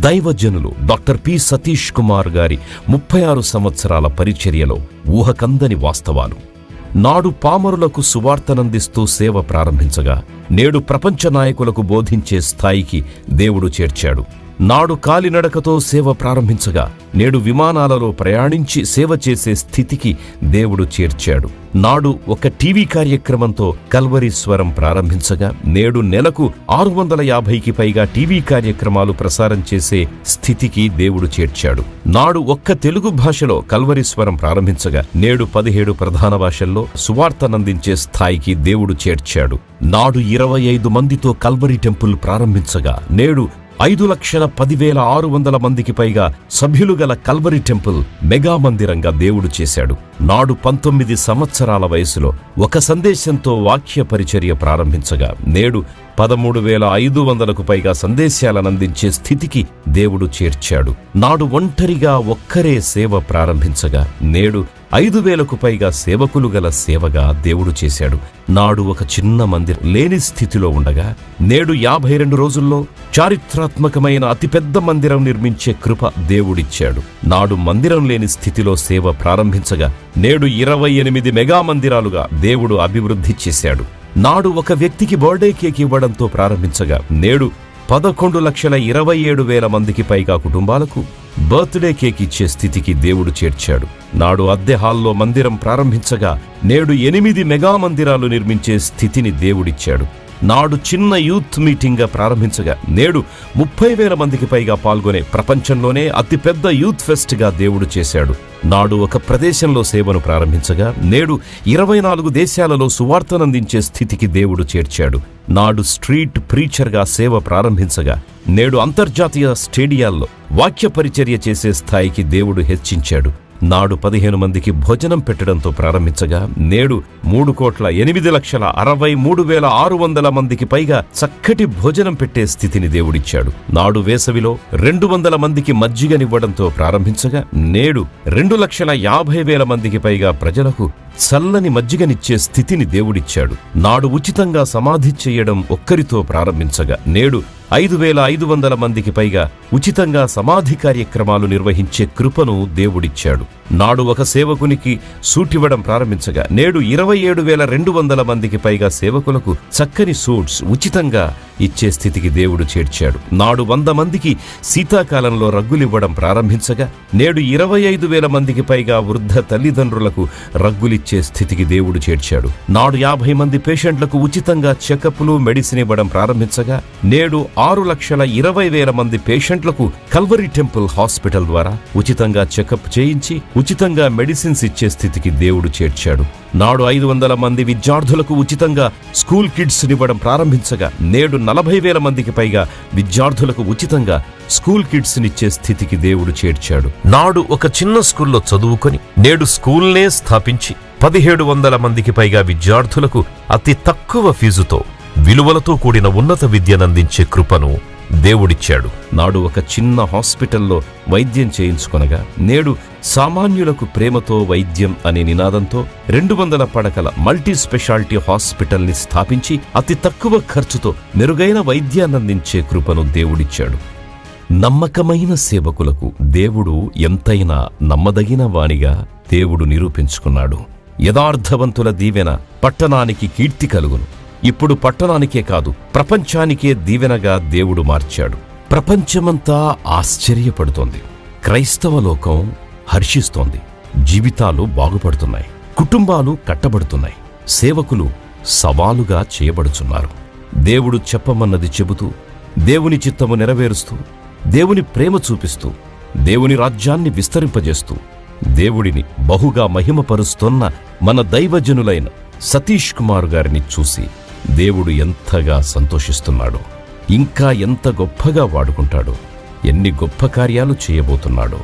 దైవజనులు doctor P Satish Kumar గారి ముప్పై ఆరు సంవత్సరాల పరిచర్యలో ఊహకందని వాస్తవాలు. నాడు పామరులకు సువార్తనందిస్తూ సేవ ప్రారంభించగా నేడు ప్రపంచ నాయకులకు బోధించే స్థాయికి దేవుడు చేర్చాడు. నాడు కాలినడకతో సేవ ప్రారంభించగా నేడు విమానాలలో ప్రయాణించి సేవ చేసే స్థితికి దేవుడు చేర్చాడు. నాడు ఒక టీవీ కార్యక్రమంతో కల్వరి స్వరం ప్రారంభించగా నేడు నెలకు ఆరు వందల యాభైకి పైగా టీవీ కార్యక్రమాలు ప్రసారం చేసే స్థితికి దేవుడు చేర్చాడు. నాడు ఒక్క తెలుగు భాషలో కల్వరి స్వరం ప్రారంభించగా నేడు పదిహేడు ప్రధాన భాషల్లో సువార్తనందించే స్థాయికి దేవుడు చేర్చాడు. నాడు ఇరవై ఐదు మందితో కల్వరి టెంపుల్ ప్రారంభించగా నేడు ఐదు లక్షల పదివేల ఆరు వందల మందికి పైగా సభ్యులు గల కల్వరి టెంపుల్ మెగా మందిరంగా దేవుడు చేశాడు. నాడు పంతొమ్మిది సంవత్సరాల వయసులో ఒక సందేశంతో వాక్య పరిచర్య ప్రారంభించగా నేడు పదమూడు వేల ఐదు వందలకు పైగా సందేశాలనందించే స్థితికి దేవుడు చేర్చాడు. నాడు ఒంటరిగా ఒక్కరే సేవ ప్రారంభించగా నేడు ఐదు వేలకు పైగా సేవకులు గల సేవగా దేవుడు చేశాడు. నాడు ఒక చిన్న మందిరం లేని స్థితిలో ఉండగా నేడు యాభై రెండు రోజుల్లో చారిత్రాత్మకమైన అతిపెద్ద మందిరం నిర్మించే కృప దేవుడిచ్చాడు. నాడు మందిరం లేని స్థితిలో సేవ ప్రారంభించగా నేడు ఇరవై ఎనిమిది మెగా మందిరాలుగా దేవుడు అభివృద్ధి చేశాడు. నాడు ఒక వ్యక్తికి బర్త్డే కేక్ ఇవ్వడంతో ప్రారంభించగా నేడు పదకొండు లక్షల ఇరవై ఏడు వేల మందికి పైగా కుటుంబాలకు బర్త్డే కేక్ ఇచ్చే స్థితికి దేవుడు చేర్చాడు. నాడు అద్దె హాల్లో మందిరం ప్రారంభించగా నేడు ఎనిమిది మెగా మందిరాలు నిర్మించే స్థితిని దేవుడిచ్చాడు. నాడు చిన్న యూత్ మీటింగ్గా ప్రారంభించగా నేడు ముప్పై వేల మందికి పైగా పాల్గొనే ప్రపంచంలోనే అతిపెద్ద యూత్ ఫెస్ట్గా దేవుడు చేశాడు. నాడు ఒక ప్రదేశంలో సేవను ప్రారంభించగా నేడు ఇరవై నాలుగు దేశాలలో సువార్తనందించే స్థితికి దేవుడు చేర్చాడు. నాడు స్ట్రీట్ ప్రీచర్గా సేవ ప్రారంభించగా నేడు అంతర్జాతీయ స్టేడియాల్లో వాక్య పరిచర్య చేసే స్థాయికి దేవుడు హెచ్చించాడు. నాడు పదిహేను మందికి భోజనం పెట్టడంతో ప్రారంభించగా నేడు మూడు కోట్ల ఎనిమిది లక్షల అరవై మూడు వేల ఆరు వందల మందికి పైగా చక్కటి భోజనం పెట్టే స్థితిని దేవుడిచ్చాడు. నాడు వేసవిలో రెండు వందల మందికి మజ్జిగనివ్వడంతో ప్రారంభించగా నేడు రెండు లక్షల యాభై వేల మందికి పైగా ప్రజలకు చల్లని మజ్జిగనిచ్చే స్థితిని దేవుడిచ్చాడు. నాడు ఉచితంగా సమాధి చేయడం ఒక్కరితో ప్రారంభించగా నేడు ఐదు వేల ఐదు వందల మందికి పైగా ఉచితంగా సమాధి కార్యక్రమాలు నిర్వహించే కృపను దేవుడిచ్చాడు. నాడు ఒక సేవకునికి సూటివ్వడం ప్రారంభించగా నేడు ఇరవై ఏడు వేల రెండు వందల మందికి పైగా సేవకులకు చక్కని సూట్స్ ఉచితంగా ఇచ్చే స్థితికి దేవుడు చేర్చాడు. నాడు వంద మందికి శీతాకాలంలో రగ్గులివ్వడం ప్రారంభించగా నేడు ఇరవై ఐదు వేల మందికి పైగా వృద్ధ తల్లిదండ్రులకు రగ్గులిచ్చే స్థితికి దేవుడు చేర్చాడు. నాడు యాభై మంది పేషెంట్లకు ఉచితంగా చెకప్లు మెడిసిన్ ఇవ్వడం ప్రారంభించగా నేడు ఆరు లక్షల ఇరవై వేల మంది పేషెంట్లకు కల్వరి టెంపుల్ హాస్పిటల్ ద్వారా ఉచితంగా చెకప్ చేయించి ఉచితంగా మెడిసిన్స్ ఇచ్చే స్థితికి దేవుడు చేర్చాడు. నాడు ఐదు వందల మంది విద్యార్థులకు ఉచితంగా స్కూల్ కిడ్స్ ఇవ్వడం ప్రారంభించగా నేడు నలభై వేల మందికి పైగా విద్యార్థులకు ఉచితంగా స్కూల్ కిడ్స్ నిచ్చే స్థితికి దేవుడు చేర్చాడు. నాడు ఒక చిన్న స్కూల్లో చదువుకొని నేడు స్కూల్నే స్థాపించి పదిహేడు వందల మందికి పైగా విద్యార్థులకు అతి తక్కువ ఫీజుతో విలువలతో కూడిన ఉన్నత విద్యనందించే కృపను దేవుడిచ్చాడు. నాడు ఒక చిన్న హాస్పిటల్లో వైద్యం చేయించుకొనగా నేడు సామాన్యులకు ప్రేమతో వైద్యం అనే నినాదంతో రెండు వందల పడకల మల్టీ స్పెషాలిటీ హాస్పిటల్ని స్థాపించి అతి తక్కువ ఖర్చుతో మెరుగైన వైద్యాన్నందించే కృపను దేవుడిచ్చాడు. నమ్మకమైన సేవకులకు దేవుడు ఎంతైనా నమ్మదగిన వానిగా దేవుడు నిరూపించుకున్నాడు. యథార్థవంతుల దీవెన పట్టణానికి కీర్తి కలుగును. ఇప్పుడు పట్టణానికే కాదు ప్రపంచానికే దీవెనగా దేవుడు మార్చాడు. ప్రపంచమంతా ఆశ్చర్యపడుతోంది. క్రైస్తవ లోకం హర్షిస్తోంది. జీవితాలు బాగుపడుతున్నాయి. కుటుంబాలు కట్టబడుతున్నాయి. సేవకులు సవాలుగా చేయబడుచున్నారు. దేవుడు చెప్పమన్నది చెబుతూ దేవుని చిత్తము నెరవేరుస్తూ దేవుని ప్రేమ చూపిస్తూ దేవుని రాజ్యాన్ని విస్తరింపజేస్తూ దేవుడిని బహుగా మహిమపరుస్తోన్న మన దైవజనులైన సతీష్ కుమార్ గారిని చూసి దేవుడు ఎంతగా సంతోషిస్తున్నాడో ఇంకా ఎంత గొప్పగా వాడుకుంటాడో ఎన్ని గొప్ప కార్యాలు చేయబోతున్నాడో.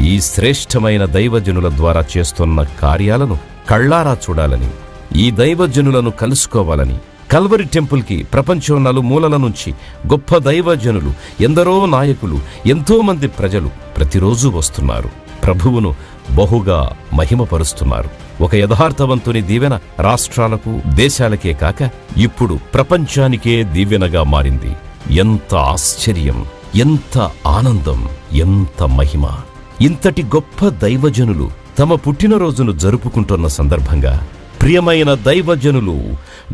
ఈ శ్రేష్టమైన దైవజనుల ద్వారా చేస్తున్న కార్యాలను కళ్ళారా చూడాలని ఈ దైవజనులను కలుసుకోవాలని కల్వరి టెంపుల్కి ప్రపంచం నలుమూలల నుంచి గొప్ప దైవజనులు ఎందరో నాయకులు ఎంతోమంది ప్రజలు ప్రతిరోజు వస్తున్నారు. ప్రభువును బహుగా మహిమపరుస్తున్నారు. ఒక యథార్థవంతుని దీవెన రాష్ట్రాలకు దేశాలకే కాక ఇప్పుడు ప్రపంచానికే దీవెనగా మారింది. ఎంత ఆశ్చర్యం ఎంత ఆనందం ఎంత మహిమ. ఇంతటి గొప్ప దైవజనులు తమ పుట్టినరోజును జరుపుకుంటున్న సందర్భంగా ప్రియమైన దైవజనులు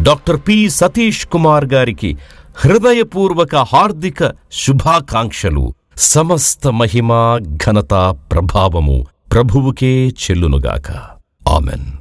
డాక్టర్ పి. సతీష్ కుమార్ గారికి హృదయపూర్వక హార్దిక శుభాకాంక్షలు. సమస్త మహిమ ఘనత ప్రభావము ప్రభువుకే చెల్లునుగాక. ఆమెన్.